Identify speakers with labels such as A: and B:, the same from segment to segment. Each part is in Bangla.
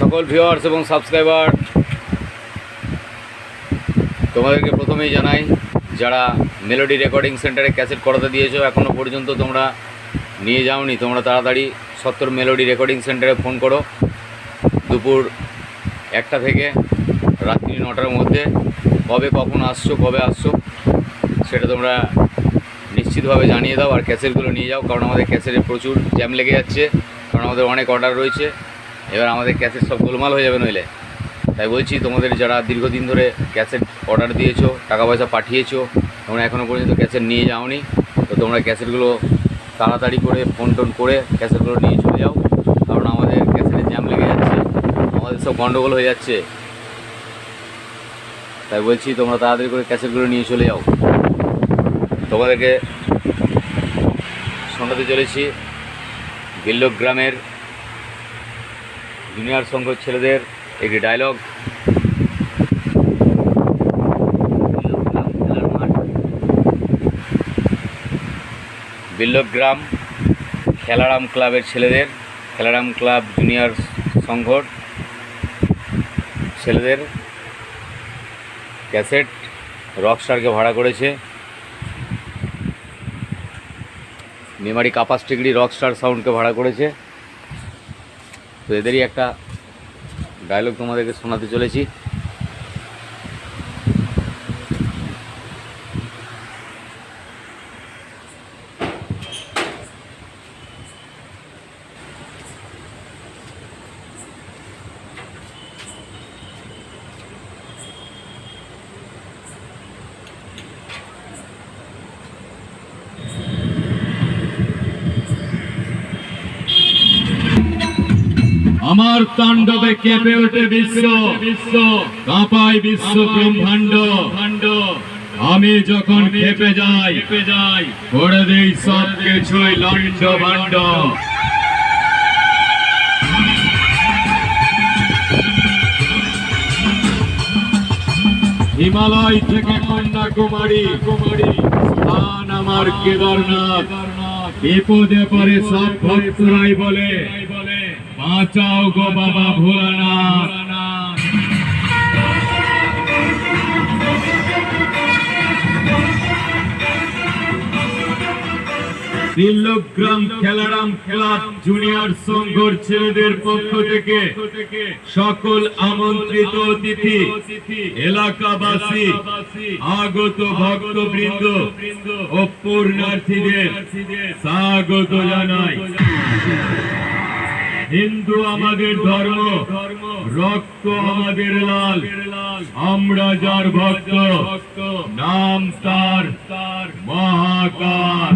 A: সকল ভিউয়ার্স এবং সাবস্ক্রাইবার তোমাদেরকে প্রথমেই জানাই, যারা মেলোডি রেকর্ডিং সেন্টারে ক্যাসেট করাতে দিয়েছ এখনও পর্যন্ত তোমরা নিয়ে যাওনি, তোমরা তাড়াতাড়ি সত্তর মেলোডি রেকর্ডিং সেন্টারে ফোন করো। দুপুর একটা থেকে রাত্রি নটার মধ্যে, কবে কখন আসছো, কবে আসছো, সেটা তোমরা নিশ্চিতভাবে জানিয়ে দাও, আর ক্যাসেটগুলো নিয়ে যাও, কারণ আমাদের ক্যাসেটে প্রচুর জ্যাম লেগে যাচ্ছে, কারণ আমাদের অনেক অর্ডার রয়েছে। এবার আমাদের ক্যাসেট সব গোলমাল হয়ে যাবে নইলে। তাই বলছি, তোমাদের যারা দীর্ঘদিন ধরে ক্যাসেট অর্ডার দিয়েছ টাকা পয়সা পাঠিয়েছো, তোমরা এখনও পর্যন্ত ক্যাসেট নিয়ে যাওনি, তো তোমরা ক্যাসেটগুলো তাড়াতাড়ি করে ফোন টোন করে ক্যাসেটগুলো নিয়ে চলে যাও, কারণ আমাদের ক্যাসেটে জ্যাম লেগে যাচ্ছে, আমাদের সব গন্ডগোল হয়ে যাচ্ছে। তাই বলছি, তোমরা তাড়াতাড়ি করে ক্যাসেটগুলো নিয়ে চলে যাও। তোমাদেরকে শোনাতে চলেছি বিল্লক গ্রামের জুনিয়র সংঘ ছেলেদের একটি ডায়লগ বিল্লক গ্রাম খেলারাম ক্লাবের ছেলেদের, খেলারাম ক্লাব জুনিয়র সংঘর ছেলেদের ক্যাসেট রকস্টারকে ভাড়া করেছে। মেমারি কাপাস টিগড়ি রকস্টার সাউন্ডকে ভাড়া করেছে। তো এদেরই একটা ডায়লগ তোমাদেরকে শোনাতে চলেছি।
B: আমার তাণ্ডবে কেঁপে ওঠে বিশ্ব। বিশ্ব কাঁপায় বিশ্ব ব্রহ্মাণ্ড। ভাণ্ড আমি যখন খেপে যাই খেপে যাই করে দেই সব কিছুই লণ্ড ভাণ্ড হিমালয় থেকে কন্যাকুমারী কুমারী স্থান আমার কেদারনাথ। বিপদে পরে সব ভক্তরাই বলে বাঁচাও গো বাবা ভোলানাথ। তিল্লগ্রাম খেলারাম ক্লাব জুনিয়র সংঘর ছেলেদের পক্ষ থেকে সকল আমন্ত্রিত অতিথি, এলাকাবাসী, আগত ভক্তবৃন্দ ও পূর্ণার্থীদের স্বাগত জানাই। হিন্দু আমাদের ধর্ম রক্ত আমাদের লাল। আমরা যার ভক্ত নাম তার
C: মহাকার।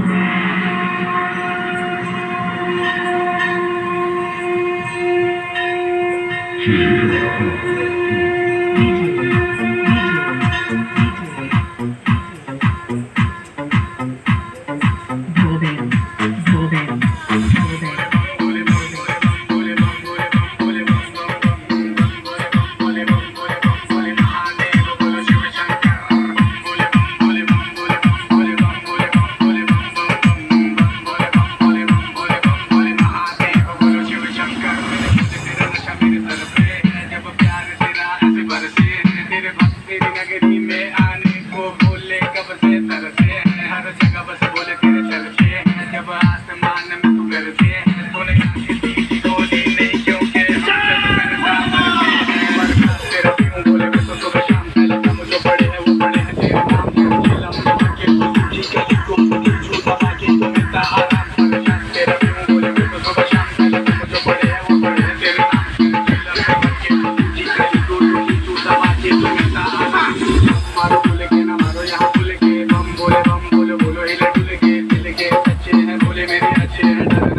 D: yerine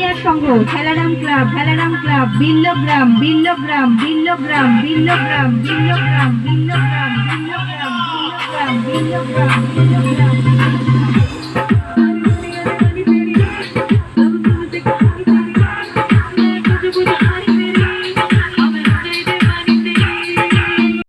E: Khelaram club Bhelaram club Billagram Billagram Billagram Billagram Billagram Billagram Billagram Billagram Billagram Billagram